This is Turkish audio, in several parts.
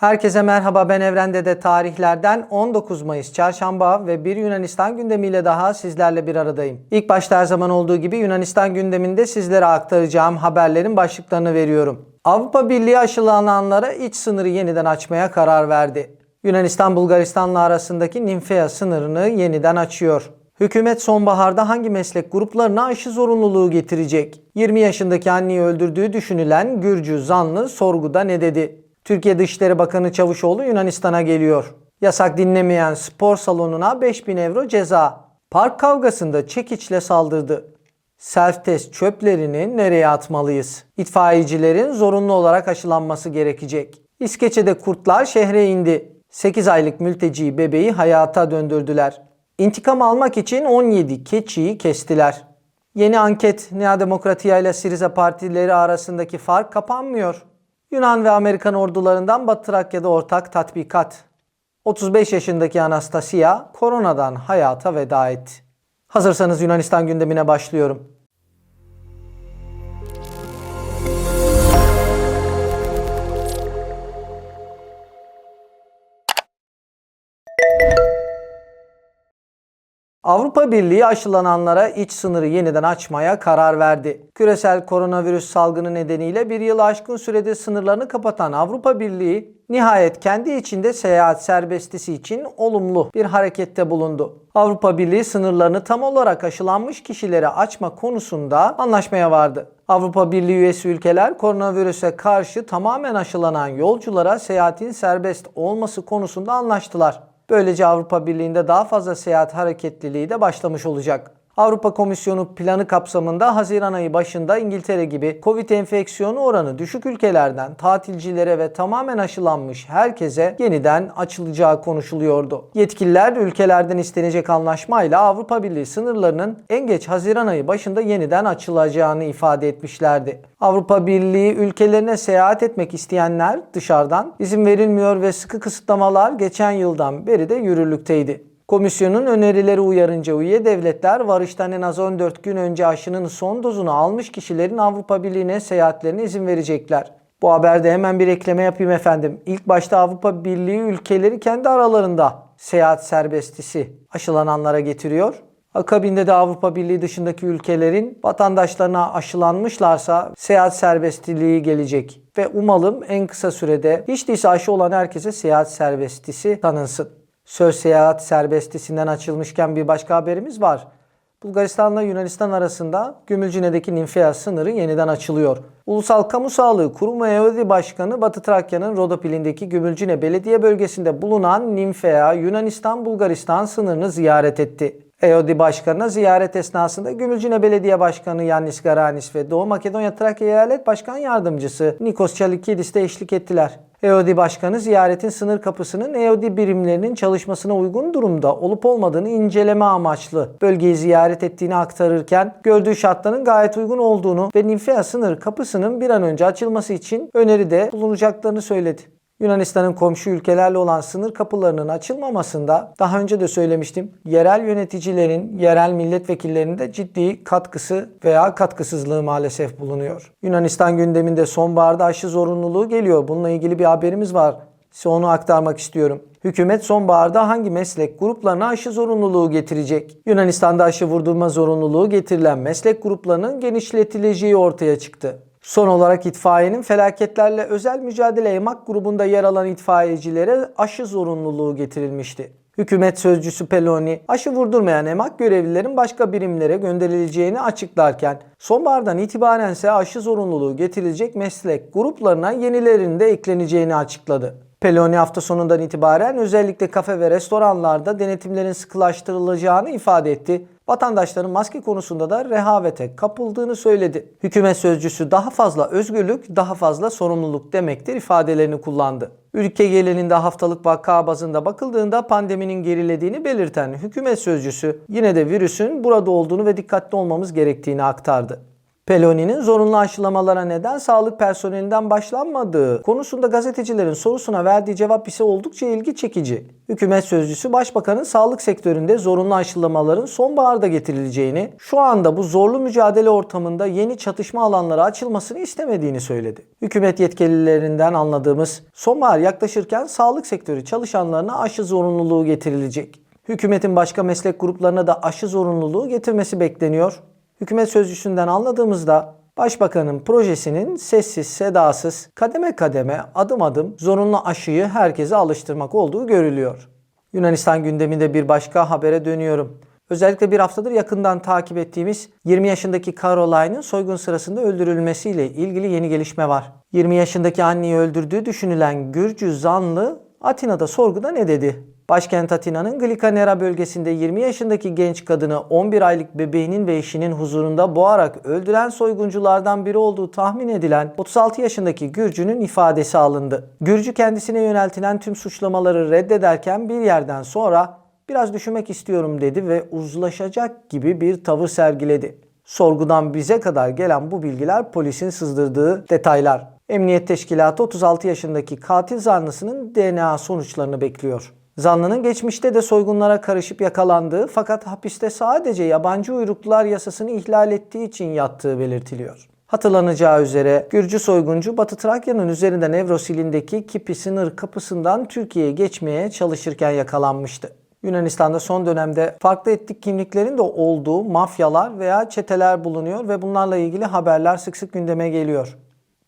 Herkese merhaba ben Evren'de de tarihlerden 19 Mayıs Çarşamba ve bir Yunanistan gündemiyle daha sizlerle bir aradayım. İlk başta her zaman olduğu gibi Yunanistan gündeminde sizlere aktaracağım haberlerin başlıklarını veriyorum. Avrupa Birliği aşılananlara iç sınırı yeniden açmaya karar verdi. Yunanistan Bulgaristan'la arasındaki Nimfea sınırını yeniden açıyor. Hükümet sonbaharda hangi meslek gruplarına aşı zorunluluğu getirecek? 20 yaşındaki anneyi öldürdüğü düşünülen Gürcü zanlı sorguda ne dedi? Türkiye Dışişleri Bakanı Çavuşoğlu Yunanistan'a geliyor. Yasak dinlemeyen spor salonuna 5000 euro ceza. Park kavgasında çekiçle saldırdı. Self-test çöplerini nereye atmalıyız? İtfaiyecilerin zorunlu olarak aşılanması gerekecek. İskeçe'de kurtlar şehre indi. 8 aylık mülteci bebeği hayata döndürdüler. İntikam almak için 17 keçiyi kestiler. Yeni anket Nea Demokratia ile Siriza partileri arasındaki fark kapanmıyor. Yunan ve Amerikan ordularından Batı Trakya'da ortak tatbikat. 35 yaşındaki Anastasia koronadan hayata veda etti. Hazırsanız Yunanistan gündemine başlıyorum. Avrupa Birliği aşılananlara iç sınırı yeniden açmaya karar verdi. Küresel koronavirüs salgını nedeniyle bir yılı aşkın sürede sınırlarını kapatan Avrupa Birliği nihayet kendi içinde seyahat serbestisi için olumlu bir harekette bulundu. Avrupa Birliği sınırlarını tam olarak aşılanmış kişilere açma konusunda anlaşmaya vardı. Avrupa Birliği üyesi ülkeler koronavirüse karşı tamamen aşılanan yolculara seyahatin serbest olması konusunda anlaştılar. Böylece Avrupa Birliği'nde daha fazla seyahat hareketliliği de başlamış olacak. Avrupa Komisyonu planı kapsamında Haziran ayı başında İngiltere gibi Covid enfeksiyonu oranı düşük ülkelerden tatilcilere ve tamamen aşılanmış herkese yeniden açılacağı konuşuluyordu. Yetkililer ülkelerden istenecek anlaşmayla Avrupa Birliği sınırlarının en geç Haziran ayı başında yeniden açılacağını ifade etmişlerdi. Avrupa Birliği ülkelerine seyahat etmek isteyenler dışarıdan izin verilmiyor ve sıkı kısıtlamalar geçen yıldan beri de yürürlükteydi. Komisyonun önerileri uyarınca üye devletler varıştan en az 14 gün önce aşının son dozunu almış kişilerin Avrupa Birliği'ne seyahatlerine izin verecekler. Bu haberde hemen bir ekleme yapayım efendim. İlk başta Avrupa Birliği ülkeleri kendi aralarında seyahat serbestisi aşılananlara getiriyor. Akabinde de Avrupa Birliği dışındaki ülkelerin vatandaşlarına aşılanmışlarsa seyahat serbestiliği gelecek. Ve umalım en kısa sürede hiç değilse aşı olan herkese seyahat serbestisi tanınsın. Söz seyahat serbestisinden açılmışken bir başka haberimiz var. Bulgaristan'la Yunanistan arasında Gümülcine'deki Nimfea sınırı yeniden açılıyor. Ulusal Kamu Sağlığı Kurumu EODİ Başkanı Batı Trakya'nın Rodopil'indeki Gümülcine Belediye Bölgesi'nde bulunan Nimfea Yunanistan-Bulgaristan sınırını ziyaret etti. EODİ Başkanı'na ziyaret esnasında Gümülcine Belediye Başkanı Yannis Garanis ve Doğu Makedonya Trakya Eyalet Başkan Yardımcısı Nikos Çalikidis de eşlik ettiler. EOD Başkanı ziyaretin sınır kapısının EOD birimlerinin çalışmasına uygun durumda olup olmadığını inceleme amaçlı bölgeyi ziyaret ettiğini aktarırken gördüğü şartların gayet uygun olduğunu ve Nimfea sınır kapısının bir an önce açılması için öneride bulunacaklarını söyledi. Yunanistan'ın komşu ülkelerle olan sınır kapılarının açılmamasında daha önce de söylemiştim. Yerel yöneticilerin, yerel milletvekillerinin de ciddi katkısı veya katkısızlığı maalesef bulunuyor. Yunanistan gündeminde sonbaharda aşı zorunluluğu geliyor. Bununla ilgili bir haberimiz var. Size onu aktarmak istiyorum. Hükümet sonbaharda hangi meslek gruplarına aşı zorunluluğu getirecek? Yunanistan'da aşı vurdurma zorunluluğu getirilen meslek gruplarının genişletileceği ortaya çıktı. Son olarak itfaiyenin felaketlerle özel mücadele emak grubunda yer alan itfaiyecilere aşı zorunluluğu getirilmişti. Hükümet sözcüsü Peloni aşı vurdurmayan emak görevlilerin başka birimlere gönderileceğini açıklarken sonbahardan itibaren ise aşı zorunluluğu getirilecek meslek gruplarına yenilerinin de ekleneceğini açıkladı. Peloni hafta sonundan itibaren özellikle kafe ve restoranlarda denetimlerin sıkılaştırılacağını ifade etti. Vatandaşların maske konusunda da rehavete kapıldığını söyledi. Hükümet sözcüsü daha fazla özgürlük, daha fazla sorumluluk demektir ifadelerini kullandı. Ülke genelinde haftalık vaka bazında bakıldığında pandeminin gerilediğini belirten hükümet sözcüsü yine de virüsün burada olduğunu ve dikkatli olmamız gerektiğini aktardı. Peloni'nin zorunlu aşılamalara neden sağlık personelinden başlanmadığı konusunda gazetecilerin sorusuna verdiği cevap ise oldukça ilgi çekici. Hükümet sözcüsü başbakanın sağlık sektöründe zorunlu aşılamaların sonbaharda getirileceğini, şu anda bu zorlu mücadele ortamında yeni çatışma alanları açılmasını istemediğini söyledi. Hükümet yetkililerinden anladığımız sonbahar yaklaşırken sağlık sektörü çalışanlarına aşı zorunluluğu getirilecek. Hükümetin başka meslek gruplarına da aşı zorunluluğu getirmesi bekleniyor. Hükümet sözcüsünden anladığımızda Başbakanın projesinin sessiz, sedasız, kademe kademe, adım adım zorunlu aşıyı herkese alıştırmak olduğu görülüyor. Yunanistan gündeminde bir başka habere dönüyorum. Özellikle bir haftadır yakından takip ettiğimiz 20 yaşındaki Caroline'ın soygun sırasında öldürülmesiyle ilgili yeni gelişme var. 20 yaşındaki anneyi öldürdüğü düşünülen Gürcü zanlı Atina'da sorguda ne dedi? Başkent Atina'nın Glikanera bölgesinde 20 yaşındaki genç kadını 11 aylık bebeğinin ve eşinin huzurunda boğarak öldüren soygunculardan biri olduğu tahmin edilen 36 yaşındaki Gürcü'nün ifadesi alındı. Gürcü kendisine yöneltilen tüm suçlamaları reddederken bir yerden sonra biraz düşünmek istiyorum dedi ve uzlaşacak gibi bir tavır sergiledi. Sorgudan bize kadar gelen bu bilgiler polisin sızdırdığı detaylar. Emniyet Teşkilatı 36 yaşındaki katil zanlısının DNA sonuçlarını bekliyor. Zanlının geçmişte de soygunlara karışıp yakalandığı fakat hapiste sadece yabancı uyruklular yasasını ihlal ettiği için yattığı belirtiliyor. Hatırlanacağı üzere Gürcü soyguncu Batı Trakya'nın üzerinden Evrosil'indeki Kipi sınır kapısından Türkiye'ye geçmeye çalışırken yakalanmıştı. Yunanistan'da son dönemde farklı etnik kimliklerin de olduğu mafyalar veya çeteler bulunuyor ve bunlarla ilgili haberler sık sık gündeme geliyor.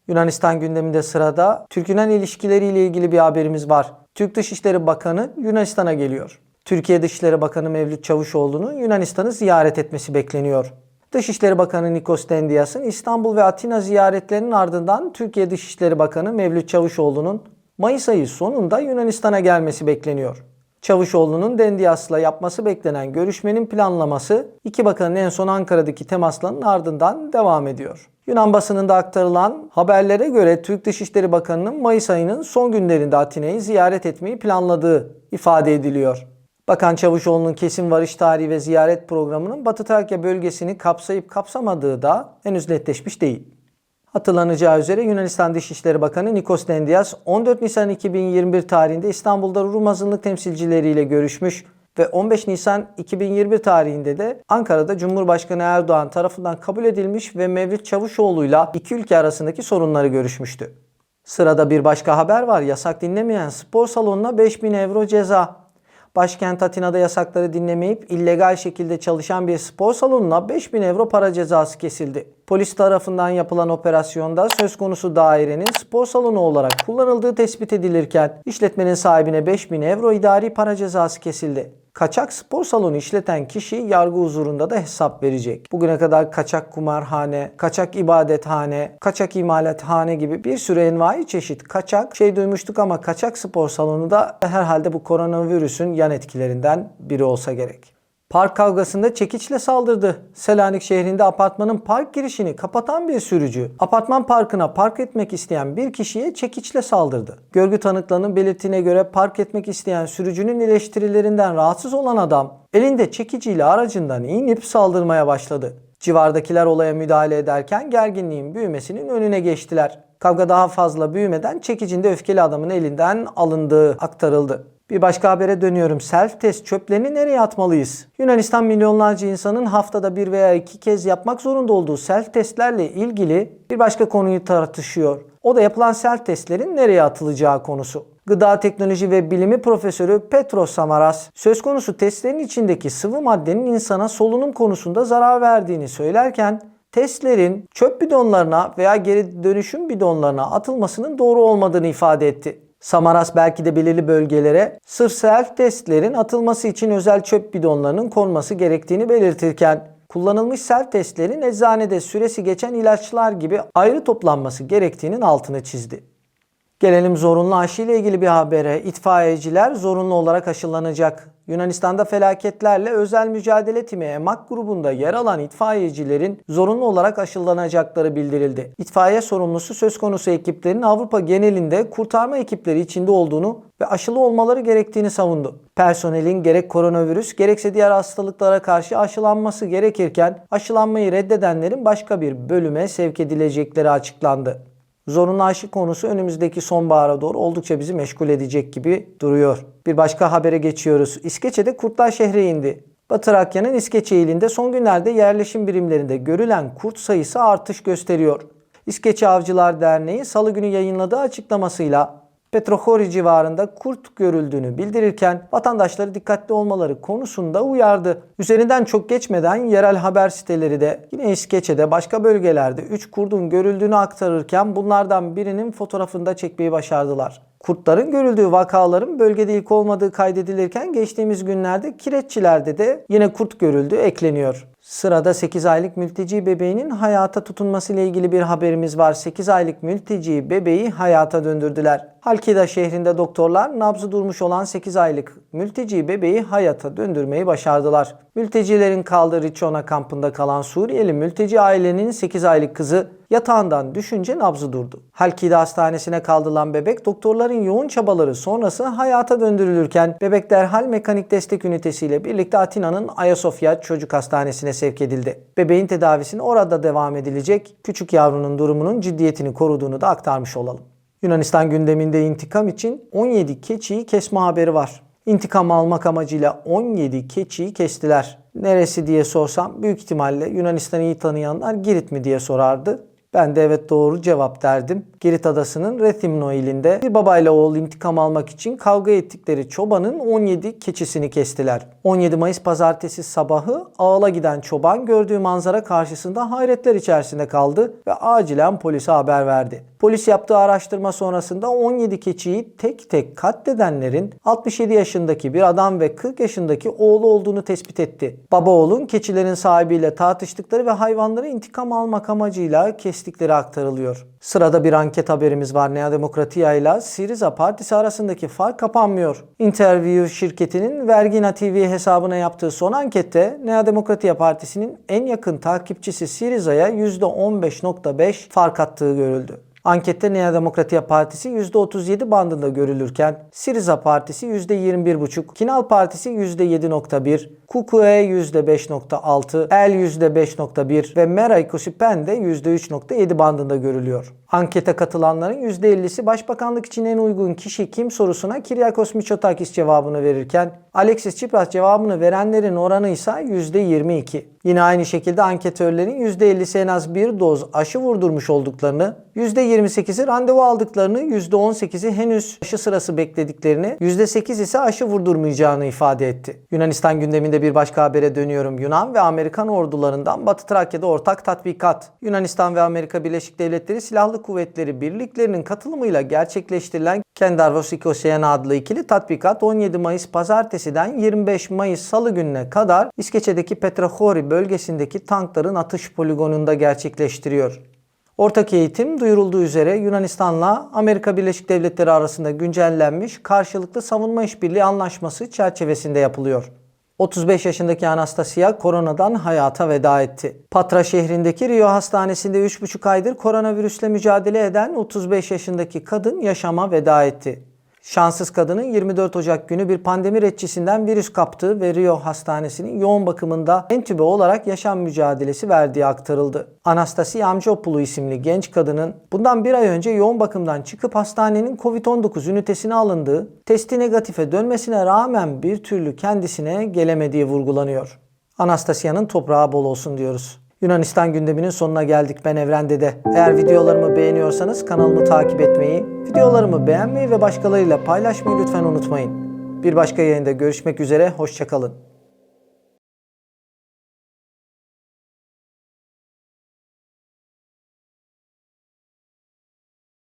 Yunanistan gündeminde sırada Türk-Yunan ilişkileriyle ilgili bir haberimiz var. Türk Dışişleri Bakanı Yunanistan'a geliyor. Türkiye Dışişleri Bakanı Mevlüt Çavuşoğlu'nun Yunanistan'ı ziyaret etmesi bekleniyor. Dışişleri Bakanı Nikos Dendias'ın İstanbul ve Atina ziyaretlerinin ardından Türkiye Dışişleri Bakanı Mevlüt Çavuşoğlu'nun Mayıs ayı sonunda Yunanistan'a gelmesi bekleniyor. Çavuşoğlu'nun Dendias'la yapması beklenen görüşmenin planlaması iki bakanın en son Ankara'daki temaslarının ardından devam ediyor. Yunan basınında aktarılan haberlere göre Türk Dışişleri Bakanı'nın Mayıs ayının son günlerinde Atina'yı ziyaret etmeyi planladığı ifade ediliyor. Bakan Çavuşoğlu'nun kesin varış tarihi ve ziyaret programının Batı Trakya bölgesini kapsayıp kapsamadığı da henüz netleşmiş değil. Hatırlanacağı üzere Yunanistan Dışişleri Bakanı Nikos Dendias 14 Nisan 2021 tarihinde İstanbul'da Rum azınlık temsilcileriyle görüşmüş ve 15 Nisan 2021 tarihinde de Ankara'da Cumhurbaşkanı Erdoğan tarafından kabul edilmiş ve Mevlüt Çavuşoğlu'yla iki ülke arasındaki sorunları görüşmüştü. Sırada bir başka haber var. Yasak dinlemeyen spor salonuna 5000 euro ceza. Başkent Atina'da yasakları dinlemeyip illegal şekilde çalışan bir spor salonuna 5000 euro para cezası kesildi. Polis tarafından yapılan operasyonda söz konusu dairenin spor salonu olarak kullanıldığı tespit edilirken işletmenin sahibine 5000 euro idari para cezası kesildi. Kaçak spor salonu işleten kişi yargı huzurunda da hesap verecek. Bugüne kadar kaçak kumarhane, kaçak ibadethane, kaçak imalathane gibi bir sürü envai çeşit kaçak şey duymuştuk ama kaçak spor salonu da herhalde bu koronavirüsün yan etkilerinden biri olsa gerek. Park kavgasında çekiçle saldırdı. Selanik şehrinde apartmanın park girişini kapatan bir sürücü, apartman parkına park etmek isteyen bir kişiye çekiçle saldırdı. Görgü tanıklarının belirttiğine göre park etmek isteyen sürücünün eleştirilerinden rahatsız olan adam elinde çekiciyle aracından inip saldırmaya başladı. Civardakiler olaya müdahale ederken gerginliğin büyümesinin önüne geçtiler. Kavga daha fazla büyümeden çekicinde öfkeli adamın elinden alındığı aktarıldı. Bir başka habere dönüyorum. Self test çöplerini nereye atmalıyız? Yunanistan milyonlarca insanın haftada bir veya iki kez yapmak zorunda olduğu self testlerle ilgili bir başka konuyu tartışıyor. O da yapılan self testlerin nereye atılacağı konusu. Gıda Teknoloji ve Bilimi Profesörü Petros Samaras söz konusu testlerin içindeki sıvı maddenin insana solunum konusunda zarar verdiğini söylerken testlerin çöp bidonlarına veya geri dönüşüm bidonlarına atılmasının doğru olmadığını ifade etti. Samaras belki de belirli bölgelere sırf self testlerin atılması için özel çöp bidonlarının konması gerektiğini belirtirken kullanılmış self testlerin eczanede süresi geçen ilaçlar gibi ayrı toplanması gerektiğinin altını çizdi. Gelelim zorunlu aşı ile ilgili bir habere. İtfaiyeciler zorunlu olarak aşılanacak. Yunanistan'da felaketlerle özel mücadele timi EMAK grubunda yer alan itfaiyecilerin zorunlu olarak aşılanacakları bildirildi. İtfaiye sorumlusu söz konusu ekiplerin Avrupa genelinde kurtarma ekipleri içinde olduğunu ve aşılı olmaları gerektiğini savundu. Personelin gerek koronavirüs gerekse diğer hastalıklara karşı aşılanması gerekirken aşılanmayı reddedenlerin başka bir bölüme sevk edilecekleri açıklandı. Zorunlu aşı konusu önümüzdeki sonbahara doğru oldukça bizi meşgul edecek gibi duruyor. Bir başka habere geçiyoruz. İskeçe'de kurtlar şehre indi. Batı Trakya'nın İskeçe ilinde son günlerde yerleşim birimlerinde görülen kurt sayısı artış gösteriyor. İskeçe Avcılar Derneği salı günü yayınladığı açıklamasıyla Petrohori civarında kurt görüldüğünü bildirirken vatandaşları dikkatli olmaları konusunda uyardı. Üzerinden çok geçmeden yerel haber siteleri de yine İskeçe'de başka bölgelerde 3 kurdun görüldüğünü aktarırken bunlardan birinin fotoğrafını da çekmeyi başardılar. Kurtların görüldüğü vakaların bölgede ilk olmadığı kaydedilirken geçtiğimiz günlerde kireççilerde de yine kurt görüldü ekleniyor. Sırada 8 aylık mülteci bebeğinin hayata tutunması ile ilgili bir haberimiz var. 8 aylık mülteci bebeği hayata döndürdüler. Halkida şehrinde doktorlar nabzı durmuş olan 8 aylık mülteci bebeği hayata döndürmeyi başardılar. Mültecilerin kaldığı Riçona kampında kalan Suriyeli mülteci ailenin 8 aylık kızı yatağından düşünce nabzı durdu. Halkida hastanesine kaldırılan bebek doktorların yoğun çabaları sonrası hayata döndürülürken bebek derhal mekanik destek ünitesiyle birlikte Atina'nın Ayasofya Çocuk Hastanesi'ne sevk edildi. Bebeğin tedavisine orada devam edilecek. Küçük yavrunun durumunun ciddiyetini koruduğunu da aktarmış olalım. Yunanistan gündeminde intikam için 17 keçiyi kesme haberi var. İntikam almak amacıyla 17 keçiyi kestiler. Neresi diye sorsam büyük ihtimalle Yunanistan'ı iyi tanıyanlar Girit mi diye sorardı. Ben de evet doğru cevap derdim. Girit adasının Rethymno ilinde bir babayla oğul intikam almak için kavga ettikleri çobanın 17 keçisini kestiler. 17 Mayıs pazartesi sabahı ağla giden çoban gördüğü manzara karşısında hayretler içerisinde kaldı ve acilen polise haber verdi. Polis yaptığı araştırma sonrasında 17 keçiyi tek tek katledenlerin 67 yaşındaki bir adam ve 40 yaşındaki oğlu olduğunu tespit etti. Baba oğlun keçilerin sahibiyle tartıştıkları ve hayvanları intikam almak amacıyla kestikleri aktarılıyor. Sırada bir anket haberimiz var. Nea Demokratia ile Siriza Partisi arasındaki fark kapanmıyor. Interview şirketinin Vergina TV hesabına yaptığı son ankette Nea Demokratia Partisi'nin en yakın takipçisi Siriza'ya %15.5 fark attığı görüldü. Ankette Nea Demokratia Partisi %37 bandında görülürken Siriza Partisi %21,5, Kinal Partisi %7,1, Kukue %5,6, El %5,1 ve Mera Ikosipen de %3,7 bandında görülüyor. Ankete katılanların %50'si Başbakanlık için en uygun kişi kim sorusuna Kiryakos Mitsotakis cevabını verirken Alexis Tsipras cevabını verenlerin oranı ise %22. Yine aynı şekilde anketörlerin %50'si en az bir doz aşı vurdurmuş olduklarını, %28'i randevu aldıklarını, %18'i henüz aşı sırası beklediklerini, %8 ise aşı vurdurmayacağını ifade etti. Yunanistan gündeminde bir başka habere dönüyorum. Yunan ve Amerikan ordularından Batı Trakya'da ortak tatbikat. Yunanistan ve Amerika Birleşik Devletleri Silahlı Kuvvetleri birliklerinin katılımıyla gerçekleştirilen Kendarvos Ikoseyen adlı ikili tatbikat 17 Mayıs pazartesiden 25 Mayıs salı gününe kadar İskeçe'deki Petrahori bölgesindeki tankların atış poligonunda gerçekleştiriyor. Ortak eğitim duyurulduğu üzere Yunanistan'la Amerika Birleşik Devletleri arasında güncellenmiş karşılıklı savunma işbirliği anlaşması çerçevesinde yapılıyor. 35 yaşındaki Anastasia koronadan hayata veda etti. Patra şehrindeki Rio Hastanesi'nde 3,5 aydır koronavirüsle mücadele eden 35 yaşındaki kadın yaşama veda etti. Şanssız kadının 24 Ocak günü bir pandemi retçisinden virüs kaptığı ve Rio Hastanesi'nin yoğun bakımında entübe olarak yaşam mücadelesi verdiği aktarıldı. Anastasia Amcopulu isimli genç kadının bundan bir ay önce yoğun bakımdan çıkıp hastanenin COVID-19 ünitesine alındığı, testi negatife dönmesine rağmen bir türlü kendisine gelemediği vurgulanıyor. Anastasia'nın toprağı bol olsun diyoruz. Yunanistan gündeminin sonuna geldik ben Evren Dede. Eğer videolarımı beğeniyorsanız kanalımı takip etmeyi, videolarımı beğenmeyi ve başkalarıyla paylaşmayı lütfen unutmayın. Bir başka yayında görüşmek üzere, hoşçakalın.